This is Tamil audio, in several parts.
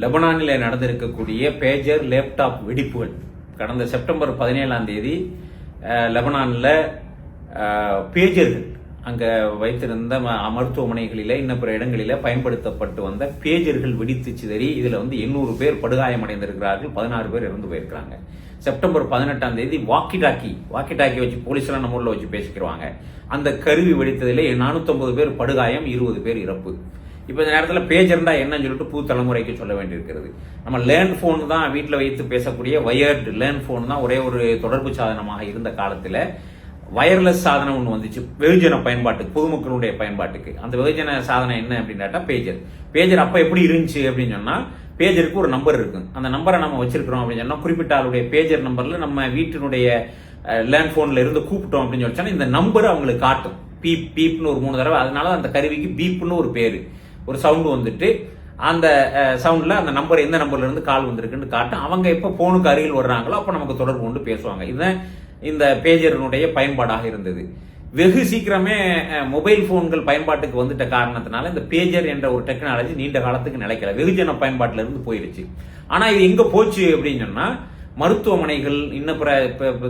லெபனானில் நடந்திருக்கக்கூடிய பேஜர் லேப்டாப் வெடிப்புகள். கடந்த செப்டம்பர் பதினேழாம் தேதி லெபனானில் பேஜர்கள் அங்கே வைத்திருந்த ம- மருத்துவமனைகளில இன்னும் பிற இடங்களில் பயன்படுத்தப்பட்டு வந்த பேஜர்கள் வெடித்து சிதறி இதில் வந்து எண்ணூறு பேர் படுகாயமடைந்திருக்கிறார்கள் பதினாறு பேர் இறந்து போயிருக்கிறாங்க. செப்டம்பர் பதினெட்டாம் தேதி வாக்கி டாக்கி வாக்கி டாக்கி வச்சு போலீஸ்லாம் நம்ம ஊர்ல வச்சு பேசிக்கிறாங்க அந்த கருவி வெடித்ததிலே நானூற்றம்பது பேர் படுகாயம் இருபது பேர் இறப்பு. இப்போ இந்த நேரத்தில் பேஜ் இருந்தால் என்னன்னு சொல்லிட்டு புது தலைமுறைக்கு சொல்ல வேண்டியிருக்கிறது. நம்ம லேர்ன் ஃபோன் தான் வீட்டில் வைத்து பேசக்கூடிய வயர்டு லேர்ன் ஃபோன் தான் ஒரே ஒரு தொடர்பு சாதனமாக இருந்த காலத்தில் வயர்லெஸ் சாதனம் ஒன்று வந்துச்சு. வெகுஜன பயன்பாட்டுக்கு பொதுமக்களுடைய பயன்பாட்டுக்கு. அந்த வெகுஜன சாதனம் என்ன அப்படின்னு பேஜர் பேஜர் அப்போ எப்படி இருந்துச்சு அப்படின்னு சொன்னால் பேஜருக்கு ஒரு நம்பர் இருக்கும். அந்த நம்பரை நம்ம வச்சிருக்கிறோம் அப்படின்னு சொன்னால் குறிப்பிட்ட ஆளுடைய பேஜர் நம்பரில் நம்ம வீட்டினுடைய லேண்ட் ஃபோனில் இருந்து கூப்பிட்டோம் அப்படின்னு சொல்லிச்சோன்னா இந்த நம்பர் அவங்களுக்கு காட்டும். பீப் பீப்னு ஒரு மூணு தடவை. அதனால அந்த கருவிக்கு பீப்னு ஒரு பேர். ஒரு சவுண்டு வந்துட்டு அந்த சவுண்டில் அந்த நம்பர் எந்த நம்பர்ல இருந்து கால் வந்திருக்குன்னு காட்டும். அவங்க எப்போ ஃபோனுக்கு அருகில் வர்றாங்களோ அப்போ நமக்கு தொடர்பு கொண்டு பேசுவாங்க. இதுதான் இந்த பேஜரினுடைய பயன்பாடாக இருந்தது. வெகு சீக்கிரமே மொபைல் போன்கள் பயன்பாட்டுக்கு வந்துட்ட காரணத்தினால இந்த பேஜர் என்ற ஒரு டெக்னாலஜி நீண்ட காலத்துக்கு நிலைக்கல. வெகுஜன பயன்பாட்டில இருந்து போயிருச்சு ஆனா இது எங்க போச்சு அப்படின்னு சொன்னா மருத்துவமனைகள் இன்னும் பிற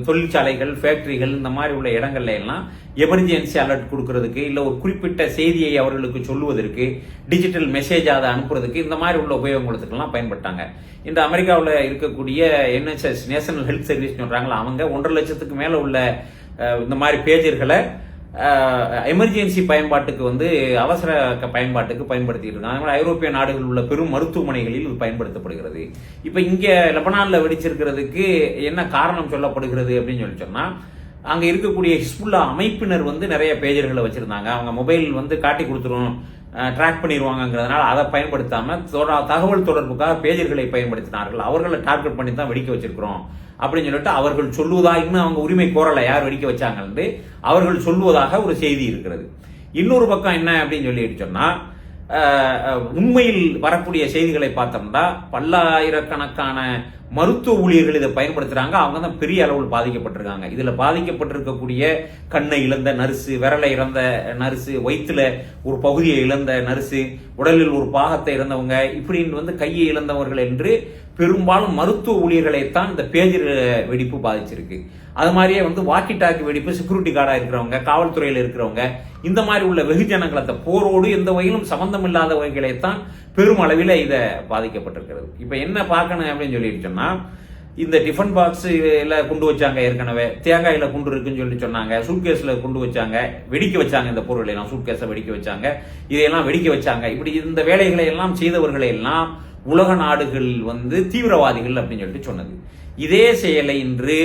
தொழிற்சாலைகள் ஃபேக்டரிகள் இந்த மாதிரி உள்ள இடங்கள்ல எல்லாம் எமர்ஜென்சி அலர்ட் கொடுக்கறதுக்கு இல்லை ஒரு குறிப்பிட்ட செய்தியை அவர்களுக்கு சொல்லுவதற்கு டிஜிட்டல் மெசேஜ் அதை அனுப்புறதுக்கு இந்த மாதிரி உள்ள உபயோகங்களுக்கெல்லாம் பயன்பட்டாங்க. இந்த அமெரிக்காவில் இருக்கக்கூடிய என்ஹெச்எஸ் நேஷனல் ஹெல்த் சர்வீஸ் சொல்கிறாங்களா அவங்க ஒன்றரை லட்சத்துக்கு மேலே உள்ள இந்த மாதிரி பேஜர்களை எமர்ஜென்சி பயன்பாட்டுக்கு வந்து அவசர பயன்பாட்டுக்கு பயன்படுத்திட்டு இருக்காங்க. அதே ஐரோப்பிய நாடுகளில் உள்ள பெரும் மருத்துவமனைகளில் இது பயன்படுத்தப்படுகிறது. இப்போ இங்கே லெபனானில் வெடிச்சிருக்கிறதுக்கு என்ன காரணம் சொல்லப்படுகிறது அப்படின்னு சொல்லி சொன்னால் அங்கே இருக்கக்கூடிய ஹிஸ்புல்லா அமைப்பினர் வந்து நிறைய பேஜர்களை வச்சுருந்தாங்க. அவங்க மொபைல் வந்து காட்டி கொடுத்துரும் ட்ராக் பண்ணிடுவாங்கங்கிறதுனால அதை பயன்படுத்தாமல் தொட- தகவல் தொடர்புக்காக பேஜர்களை பயன்படுத்தினார்கள். அவர்களை டார்கெட் பண்ணி தான் வெடிக்க வச்சிருக்கிறோம். அப்படின்னு சொல்லிட்டு அவர்கள் சொல்லுவதா இன்னும் அவங்க உரிமை கோரலை யார் வெடிக்க வச்சாங்கன்னு அவர்கள் சொல்லுவதாக ஒரு செய்தி இருக்கிறது. இன்னொரு பக்கம் என்ன அப்படின்னு சொல்லிட்டு சொன்னா உண்மையில் வரக்கூடிய செய்திகளை பார்த்தோம்னா பல்லாயிரக்கணக்கான மருத்துவ ஊழியர்கள் இதை பயன்படுத்துறாங்க. அவங்க தான் பெரிய அளவில் பாதிக்கப்பட்டிருக்காங்க. இதில் பாதிக்கப்பட்டிருக்கக்கூடிய கண்ணை இழந்த நர்ஸு விரலை இழந்த நர்ஸு வயிற்றுல ஒரு பகுதியை இழந்த நர்ஸு உடலில் ஒரு பாகத்தை இழந்தவங்க இப்படின்னு வந்து கையை இழந்தவர்கள் என்று பெரும்பாலும் மருத்துவ ஊழியர்களைத்தான் இந்த பேஜர் வெடிப்பு பாதிச்சிருக்கு. அது மாதிரியே வந்து வாக்கி டாக்கி வெடிப்பு செக்யூரிட்டி கார்டாக இருக்கிறவங்க காவல்துறையில் இருக்கிறவங்க இந்த மாதிரி உள்ள வெகுஜனங்களை அந்த போரோடு எந்த வகையிலும் சம்பந்தம் இல்லாத வகைகளைத்தான் பெரும் அளவில் இதை பாதிக்கப்பட்டிருக்கிறது. இப்போ என்ன பார்க்கணும் அப்படின்னு சொல்லிட்டு இந்த டிஃபன் பாக்ஸ்ல கொண்டு வச்சாங்க ஏற்கனவே தேங்காயில குண்டு இருக்குன்னு சொல்லி சொன்னாங்க சூட்கேஸில் கொண்டு வச்சாங்க வெடிக்க வச்சாங்க இந்த பொருளை எல்லாம் சூட்கேஸை வெடிக்க வச்சாங்க இதையெல்லாம் வெடிக்க வச்சாங்க. இப்படி இந்த வேலைகளை எல்லாம் செய்தவர்களை எல்லாம் உலக நாடுகள் வந்து தீவிரவாதிகள் அப்படின்னு சொல்லிட்டு சொன்னது. இதே செயலை இன்று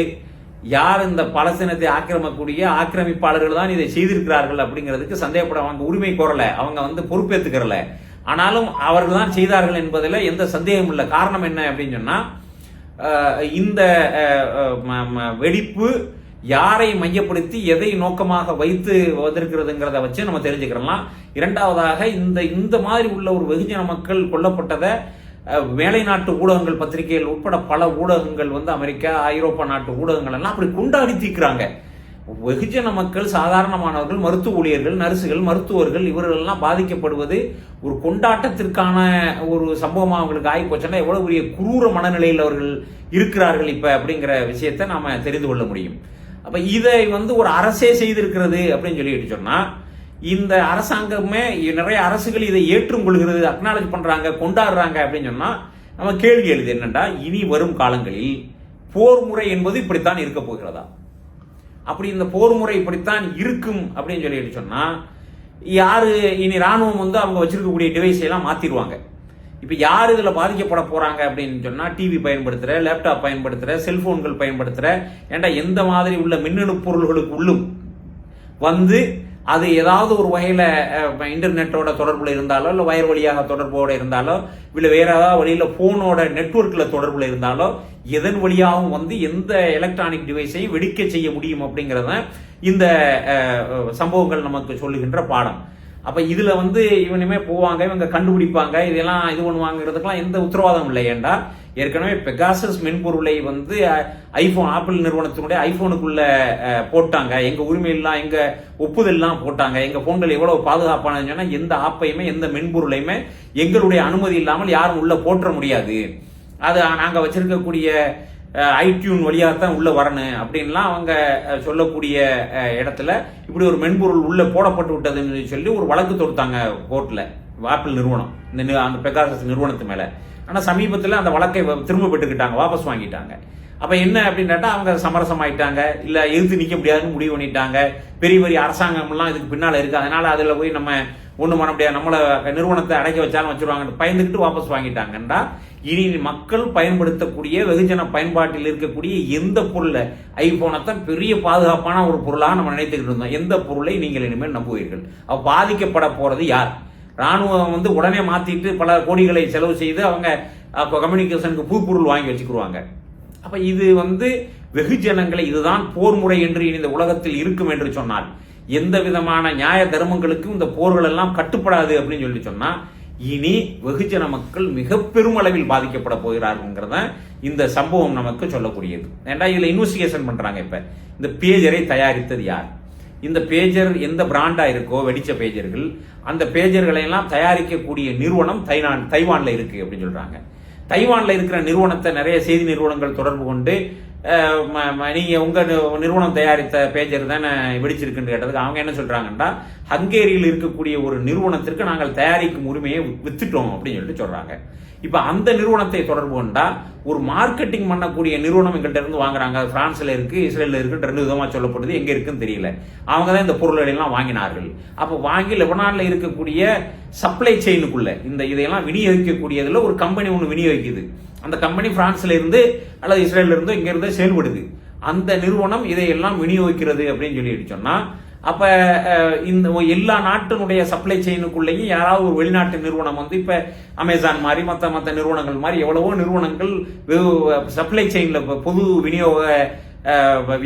யார் இந்த பலஸ்தீனத்தை ஆக்கிரமக்கூடிய ஆக்கிரமிப்பாளர்கள் தான் இதை செய்திருக்கிறார்கள் அப்படிங்கிறதுக்கு சந்தேகப்பட அவங்க உரிமை கோரலை. அவங்க வந்து பொறுப்பேற்றுக்கிறல ஆனாலும் அவர்கள் தான் செய்தார்கள் என்பதில் எந்த சந்தேகமும் இல்லை. காரணம் என்ன அப்படின்னு சொன்னால் இந்த வெடிப்பு யாரை மையப்படுத்தி எதை நோக்கமாக வைத்து வந்திருக்கிறதுங்கிறத வச்சு நம்ம தெரிஞ்சுக்கிறலாம். இரண்டாவதாக இந்த இந்த மாதிரி உள்ள ஒரு வெகுஜன மக்கள் கொல்லப்பட்டதை மேலை நாட்டு ஊடகங்கள் பத்திரிகைகள் உட்பட பல ஊடகங்கள் வந்து அமெரிக்கா ஐரோப்பா நாட்டு ஊடகங்கள் எல்லாம் அப்படி கொண்டாடி தீர்க்கிறாங்க வெகுஜன மக்கள் சாதாரணமானவர்கள் மருத்துவ ஊழியர்கள் நர்சுகள் மருத்துவர்கள் இவர்கள் எல்லாம் பாதிக்கப்படுவது ஒரு கொண்டாட்டத்திற்கான ஒரு சம்பவமாக அவங்களுக்கு ஆகி போச்சுன்னா எவ்வளவு பெரிய குரூர மனநிலையில் அவர்கள் இருக்கிறார்கள் இப்போ அப்படிங்கிற விஷயத்தை நாம் தெரிந்து கொள்ள முடியும். அப்போ இதை வந்து ஒரு அரசே செய்திருக்கிறது அப்படின்னு சொல்லிட்டு சொன்னால் இந்த அரசாங்கமே நிறைய அரசுகள் இதை ஏற்றும் கொள்கிறது அக்னாலஜ் பண்றாங்க கொண்டாடுறாங்க அப்படின்னு சொன்னா நம்ம கேள்வி எழுது என்னென்னா இனி வரும் காலங்களில் போர் முறை என்பது இப்படித்தான் இருக்க போகிறதா? அப்படி இந்த போர் முறை இப்படித்தான் இருக்கும் அப்படின்னு சொல்லிட்டு சொன்னா யாரு இனி ராணுவம் வந்து அவங்க வச்சிருக்கக்கூடிய டிவைஸ் எல்லாம் மாத்திடுவாங்க. இப்போ யார் இதில் பாதிக்கப்பட போகிறாங்க அப்படின்னு சொன்னால் டிவி பயன்படுத்துகிற லேப்டாப் பயன்படுத்துகிற செல்ஃபோன்கள் பயன்படுத்துகிற ஏன்டா எந்த மாதிரி உள்ள மின்னணு பொருள்களுக்கு உள்ளும் வந்து அது ஏதாவது ஒரு வகையில் இன்டர்நெட்டோட தொடர்பில் இருந்தாலோ இல்லை வயர் வழியாக தொடர்போடு இருந்தாலோ இல்லை வேற ஏதாவது வழியில் ஃபோனோட நெட்ஒர்க்கில் தொடர்பில் இருந்தாலோ எதன் வழியாகவும் வந்து எந்த எலக்ட்ரானிக் டிவைஸையும் வெடிக்க செய்ய முடியும் அப்படிங்கிறத இந்த சம்பவங்கள் நமக்கு சொல்லுகின்ற பாடம். அப்போ இதில் வந்து இவனுமே போவாங்க இவங்க கண்டுபிடிப்பாங்க இதெல்லாம் இது பண்ணுவாங்கிறதுக்கெல்லாம் எந்த உத்தரவாதம் இல்லை. ஏண்டா? ஏற்கனவே பெகாசஸ் மென்பொருளை வந்து ஐபோன் ஆப்பிள் நிறுவனத்தினுடைய ஐபோனுக்குள்ள போட்டாங்க. எங்கள் உரிமையெல்லாம் எங்கள் ஒப்புதல்லாம் போட்டாங்க. எங்கள் ஃபோன்கள் எவ்வளோ பாதுகாப்பானதுன்னு சொன்னால் எந்த ஆப்பையுமே எந்த மென்பொருளையுமே எங்களுடைய அனுமதி இல்லாமல் யாரும் உள்ளே போற்ற முடியாது. அது நாங்கள் வச்சிருக்கக்கூடிய ஐடியூன் வழியாக தான் உள்ளே வரணும் அப்படின்லாம் அவங்க சொல்லக்கூடிய இடத்துல இப்படி ஒரு மென்பொருள் உள்ளே போடப்பட்டு விட்டதுன்னு சொல்லி ஒரு வழக்கு தொடுத்தாங்க கோர்ட்டில் ஆப்பிள் நிறுவனம். இந்த அந்த பெகாசஸ் நிறுவனத்து மேலே. ஆனால் சமீபத்தில் அந்த வழக்கை திரும்ப பெற்றுக்கிட்டாங்க வாபஸ் வாங்கிட்டாங்க. அப்போ என்ன அப்படின்னு அவங்க சமரசம் ஆயிட்டாங்க இல்லை எதிர்த்து நிற்க முடியாதுன்னு முடிவு பண்ணிட்டாங்க. பெரிய பெரிய அரசாங்கம்லாம் இதுக்கு பின்னால் இருக்குது அதனால் அதில் போய் நம்ம ஒன்றும் பண்ண முடியாது. நம்மளை நிறுவனத்தை அடைக்க வச்சாலும் வச்சுருவாங்கன்னு பயந்துக்கிட்டு வாபஸ் வாங்கிட்டாங்கன்றா இனி மக்கள் பயன்படுத்தக்கூடிய வெகுஜன பயன்பாட்டில் இருக்கக்கூடிய எந்த பொருளை? ஐபோனை தான் பெரிய பாதுகாப்பான ஒரு பொருளாக நம்ம நினைத்துக்கிட்டு இருந்தோம். எந்த பொருளை நீங்கள் இனிமேல் நம்புவீர்கள்? அப்போ பாதிக்கப்பட போகிறது யார்? ராணுவம் வந்து உடனே மாற்றிட்டு பல கோடிகளை செலவு செய்து அவங்க அப்போ கம்யூனிகேஷனுக்கு பூப்பொருள் வாங்கி வச்சுக்கிடுவாங்க அப்போ இது வந்து வெகுஜனங்களை இதுதான் போர் முறை என்று இனி இந்த உலகத்தில் இருக்கும் என்று சொன்னால் எந்த விதமான நியாய தர்மங்களுக்கும் இந்த போர்கள் எல்லாம் கட்டுப்படாது அப்படின்னு சொல்லி சொன்னால் இனி வெகுஜன மக்கள் மிக பெருமளவில் பாதிக்கப்பட போகிறார்கள்ங்கிறத இந்த சம்பவம் நமக்கு சொல்லக்கூடியது. ஏண்டா இதில் இன்வெஸ்டிகேஷன் பண்ணுறாங்க இப்போ? இந்த பேஜரை தயாரித்தது யார்? இந்த பேஜர் எந்த பிராண்டாக இருக்கோ வெடிச்ச பேஜர்கள் அந்த பேஜர்களை எல்லாம் தயாரிக்கக்கூடிய நிறுவனம் தைவான் தைவானில் இருக்குது அப்படின்னு சொல்கிறாங்க தைவானில் இருக்கிற நிறுவனத்தை நிறைய செய்தி நிறுவனங்கள் தொடர்பு கொண்டு நீங்கள் உங்கள் நிறுவனம் தயாரித்த பேஜர் தானே வெடிச்சிருக்குன்னு கேட்டதுக்கு அவங்க என்ன சொல்கிறாங்கன்னா ஹங்கேரியில் இருக்கக்கூடிய ஒரு நிறுவனத்திற்கு நாங்கள் தயாரிக்கும் உரிமையை வித்துட்டோம் அப்படின்னு சொல்லிட்டு சொல்கிறாங்க இப்போ அந்த நிறுவனத்தை தொடர்பு கொண்டா ஒரு மார்க்கெட்டிங் பண்ணக்கூடிய நிறுவனம் எங்கள்கிட்ட இருந்து வாங்குறாங்க. பிரான்ஸில் இருக்கு இஸ்ரேலில் இருக்கு ரெண்டு விதமாக சொல்லப்படுது. எங்கே இருக்குன்னு தெரியல. அவங்க தான் இந்த பொருள்களை எல்லாம் வாங்கினார்கள். அப்போ வாங்கி லெபனானில் இருக்கக்கூடிய சப்ளை செயினுக்குள்ள இந்த இதையெல்லாம் விநியோகிக்கக்கூடியதில் ஒரு கம்பெனி ஒன்று விநியோகிக்குது. அந்த கம்பெனி பிரான்ஸ்ல இருந்து அல்லது இஸ்ரேல்ல இருந்து இங்க இருந்து செயல்படுது. அந்த நிறுவனம் இதையெல்லாம் விநியோகிக்கிறது அப்படின்னு சொல்லிட்டு சொன்னா அப்ப இந்த எல்லா நாட்டினுடைய சப்ளை செயினுக்குள்ளேயும் யாராவது ஒரு வெளிநாட்டு நிறுவனம் வந்து இப்ப அமேசான் மாதிரி மற்ற மற்ற நிறுவனங்கள் மாதிரி எவ்வளவோ நிறுவனங்கள் சப்ளை செயின்ல பொது விநியோக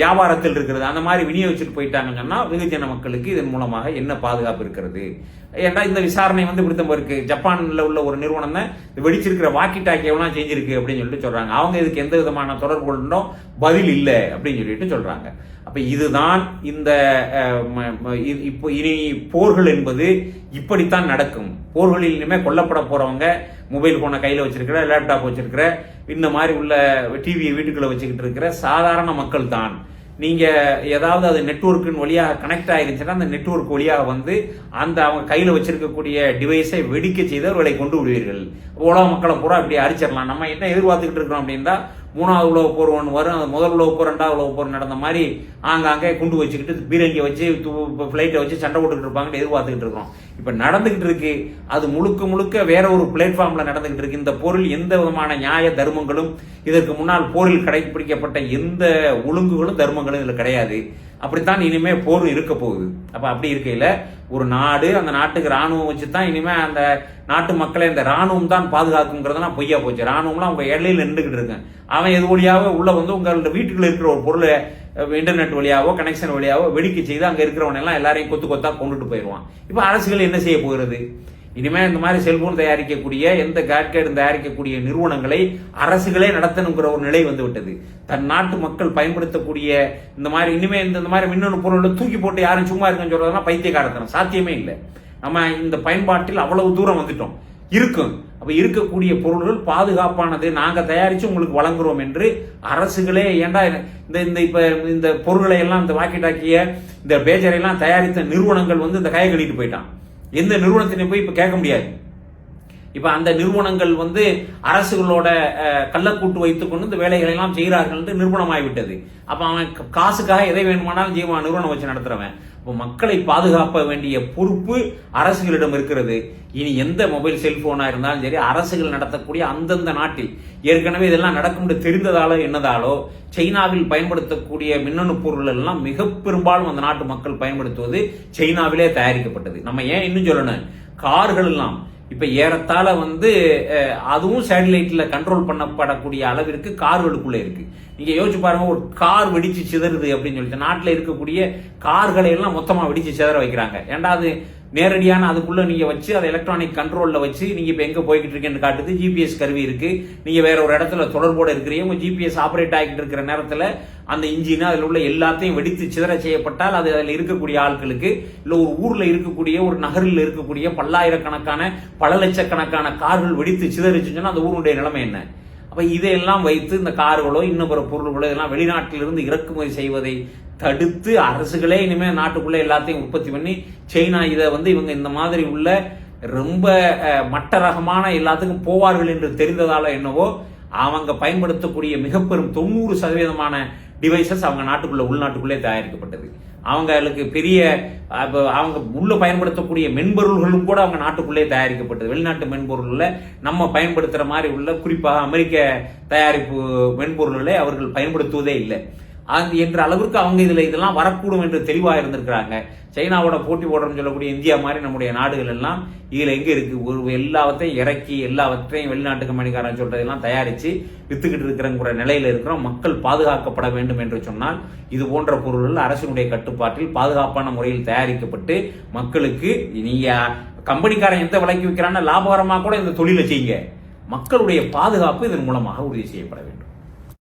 வியாபாரத்தில் இருக்கிறது. அந்த மாதிரி விநியோகிச்சுட்டு போயிட்டாங்கன்னு சொன்னா வெகுஜன மக்களுக்கு இதன் மூலமாக என்ன பாதுகாப்பு இருக்கிறது? ஏன்னா இந்த விசாரணை வந்து இப்படித்தான் இருக்கு ஜப்பானில் உள்ள ஒரு நிறுவனம் தான் வெடிச்சிருக்கிற வாக்கி டாக்கி செஞ்சிருக்கு அப்படின்னு சொல்லிட்டு சொல்றாங்க. அவங்க இதுக்கு எந்த விதமான தொடர்பு கொண்டும் பதில் இல்லை அப்படின்னு சொல்லிட்டு சொல்றாங்க. அப்போ இதுதான் இந்த ம- இப்போ இனி போர்கள் என்பது இப்படித்தான் நடக்கும். போர்களில் இனிமேல் கொல்லப்பட போகிறவங்க மொபைல் ஃபோனை கையில் வச்சிருக்கிற லேப்டாப் வச்சிருக்கிற இந்த மாதிரி உள்ள டிவியை வீட்டுக்குள்ளே வச்சுக்கிட்டு இருக்கிற சாதாரண மக்கள் தான் நீங்கள் ஏதாவது அது நெட்ஒர்க்கின் வழியாக கனெக்ட் ஆகிருந்துச்சுன்னா அந்த நெட்வொர்க் வழியாக வந்து அந்த அவங்க கையில் வச்சிருக்கக்கூடிய டிவைஸை வெடிக்க செய்து அவர்களை கொண்டு விடுவீர்கள். உலக மக்களை பூரா இப்படி அரிச்சிடலாம். நம்ம என்ன எதிர்பார்த்துக்கிட்டு இருக்கிறோம் அப்படின்னா மூணாவது உலக போர் ஒன்று வரும் அந்த முதல் உலக போர் ரெண்டாவது உலக போர் நடந்த மாதிரி ஆங்காங்கே குண்டு வச்சுக்கிட்டு பீரங்கி வச்சு ஃப்ளைட்டை வச்சு சண்டை போட்டுக்கிட்டு இருப்பாங்கன்னு எதிர்பார்த்துக்கிட்டு இருக்கோம் இப்போ நடந்துக்கிட்டு இருக்கு. அது முழுக்க முழுக்க வேற ஒரு பிளாட்ஃபார்ம்ல நடந்துக்கிட்டு இருக்கு. இந்த பொருள் எந்த விதமான நியாய தர்மங்களும் இதற்கு முன்னால் போரில் கடைபிடிக்கப்பட்ட எந்த ஒழுங்குகளும் தர்மங்களும் இதில் கிடையாது. அப்படித்தான் இனிமே போர் இருக்க போகுது. அப்ப அப்படி இருக்கையில ஒரு நாடு அந்த நாட்டுக்கு ராணுவம் வச்சு தான் இனிமே அந்த நாட்டு மக்களை இந்த ராணுவம் தான் பாதுகாக்குங்கிறதுனா பொய்யா போச்சு. ராணுவம்லாம் உங்க எல்லையில் நின்றுகிட்டு இருக்கேன். அவன் எது வழியாக உள்ள வந்து உங்களோட வீட்டுக்குள்ள இருக்கிற ஒரு பொருளை இன்டர்நெட் வழியாவோ கனெக்ஷன் வழியாவோ வெடிக்க செய்து அங்க இருக்கிறவன் எல்லாம் எல்லாரையும் கொத்து கொத்தா கொண்டுட்டு போயிடுவான் இப்ப அரசுகள் என்ன செய்ய போகிறது? இனிமே இந்த மாதிரி செல்போன் தயாரிக்கக்கூடிய எந்த கேட்கேடும் தயாரிக்கக்கூடிய நிறுவனங்களை அரசுகளே நடத்தணுங்கிற ஒரு நிலை வந்து விட்டது. தன் நாட்டு மக்கள் பயன்படுத்தக்கூடிய இந்த மாதிரி இனிமே இந்த இந்த மாதிரி மின்னணு பொருளை தூக்கி போட்டு யாரும் சும்மா இருக்குன்னு சொல்றதெல்லாம் பைத்தியக்காரத்தனம். சாத்தியமே இல்லை. நம்ம இந்த பயன்பாட்டில் அவ்வளவு தூரம் வந்துட்டோம். இருக்கும் அப்ப இருக்கக்கூடிய பொருள்கள் பாதுகாப்பானது. நாங்க தயாரிச்சு உங்களுக்கு வழங்குறோம் என்று அரசுகளே ஏண்டா இந்த இந்த இப்ப இந்த பொருள்களை எல்லாம் இந்த வாக்கி டாக்கிய இந்த பேஜரை எல்லாம் தயாரித்த நிறுவனங்கள் வந்து இந்த கையை கட்டிட்டு போயிட்டான். எந்த நிறுவனத்தினையும் போய் இப்ப கேட்க முடியாது. இப்ப அந்த நிறுவனங்கள் வந்து அரசுகளோட கள்ளக்கூட்டு வைத்துக் கொண்டு இந்த வேலைகளை எல்லாம் செய்கிறார்கள் என்று நிறுவனமாகிவிட்டது. அப்ப அவன் காசுக்காக எதை வேணுமானாலும் ஜீவன் நிறுவனம் வச்சு நடத்துறவன். மக்களை பாதுகாக்க வேண்டிய பொறுப்பு அரசுகளிடம் இருக்கிறது. இனி எந்த மொபைல் செல்போனாக இருந்தாலும் சரி அரசுகள் நடத்தக்கூடிய அந்தந்த நாட்டில். ஏற்கனவே இதெல்லாம் நடக்கும் என்று தெரிந்ததாலோ என்னதாலோ சைனாவில் பயன்படுத்தக்கூடிய மின்னணு பொருள் எல்லாம் மிக பெரும்பாலும் அந்த நாட்டு மக்கள் பயன்படுத்துவது சைனாவிலே தயாரிக்கப்பட்டது. நம்ம ஏன் இன்னும் சொல்லணும்? கார்கள் எல்லாம் இப்ப ஏறத்தாழ வந்து அதுவும் சேட்டலைட்ல கண்ட்ரோல் பண்ணப்படக்கூடிய அளவிற்கு கார்களுக்குள்ள இருக்கு. நீங்க யோசிச்சு பாருங்க ஒரு கார் வெடிச்சு சிதறுது அப்படின்னு சொல்லிட்டு நாட்டில் இருக்கக்கூடிய கார்களை எல்லாம் மொத்தமா வெடிச்சு சிதற வைக்கிறாங்க. ஏன்டா அது நேரடியான அதுக்குள்ள நீங்க வச்சு அதை எலக்ட்ரானிக் கண்ட்ரோல்ல வச்சு நீங்க இப்ப எங்க போய்கிட்டு இருக்கேன்னு காட்டுது ஜிபிஎஸ் கருவி இருக்கு. நீங்க வேற ஒரு இடத்துல தொடர்போடு இருக்கிறீங்க உங்க ஜிபிஎஸ் ஆப்ரேட் ஆகிட்டு இருக்கிற நேரத்துல அந்த இன்ஜின் அதில் உள்ள எல்லாத்தையும் வெடித்து சிதற செய்யப்பட்டால் அது அதில் இருக்கக்கூடிய ஆட்களுக்கு இல்லை ஒரு ஊரில் இருக்கக்கூடிய ஒரு நகரில் இருக்கக்கூடிய பல்லாயிரக்கணக்கான பல லட்சக்கணக்கான கார்கள் வெடித்து சிதறிச்சுன்னா அந்த ஊருடைய நிலைமை என்ன? அப்போ இதையெல்லாம் வைத்து இந்த கார்களோ இன்னும் பிற பொருள்களோ இதெல்லாம் வெளிநாட்டிலிருந்து இறக்குமதி செய்வதை தடுத்து அரசுகளே இனிமேல் நாட்டுக்குள்ளே எல்லாத்தையும் உற்பத்தி பண்ணி சைனா இதை வந்து இவங்க இந்த மாதிரி உள்ள ரொம்ப மட்ட ரகமான எல்லாத்துக்கும் போவார்கள் என்று தெரிந்ததால என்னவோ அவங்க பயன்படுத்தக்கூடிய மிக பெரும் தொண்ணூறு சதவீதமான டிவைசஸ் அவங்க நாட்டுக்குள்ள உள்நாட்டுக்குள்ளே தயாரிக்கப்பட்டது. அவங்களுக்கு பெரிய அவங்க உள்ளே பயன்படுத்தக்கூடிய மென்பொருள்களும் கூட அவங்க நாட்டுக்குள்ளே தயாரிக்கப்பட்டது. வெளிநாட்டு மென்பொருளில் நம்ம பயன்படுத்துகிற மாதிரி உள்ள குறிப்பாக அமெரிக்க தயாரிப்பு மென்பொருள்களை அவர்கள் பயன்படுத்துவதே இல்லை. அது என்ற அளவிற்கு அவங்க இதில் இதெல்லாம் வரக்கூடும் என்று தெளிவாக இருந்திருக்கிறாங்க. சைனாவோட போட்டி போடுறோம்னு சொல்லக்கூடிய இந்தியா மாதிரி நம்முடைய நாடுகள் எல்லாம் இதில் எங்கே இருக்குது ஒரு எல்லாவற்றையும் இறக்கி எல்லாவற்றையும் வெளிநாட்டு கம்பெனிக்காரன் சொல்கிறதெல்லாம் தயாரித்து வித்துக்கிட்டு இருக்கிறங்கிற நிலையில் இருக்கிறோம். மக்கள் பாதுகாக்கப்பட வேண்டும் என்று சொன்னால் இது போன்ற பொருள்கள் அரசினுடைய கட்டுப்பாட்டில் பாதுகாப்பான முறையில் தயாரிக்கப்பட்டு மக்களுக்கு நீங்கள் கம்பெனிக்காரன் எந்த விலைக்கு விற்கிறான்னா லாபகரமாக கூட இந்த தொழிலை செய்யுங்க. மக்களுடைய பாதுகாப்பு இதன் மூலமாக உறுதி செய்யப்பட வேண்டும்.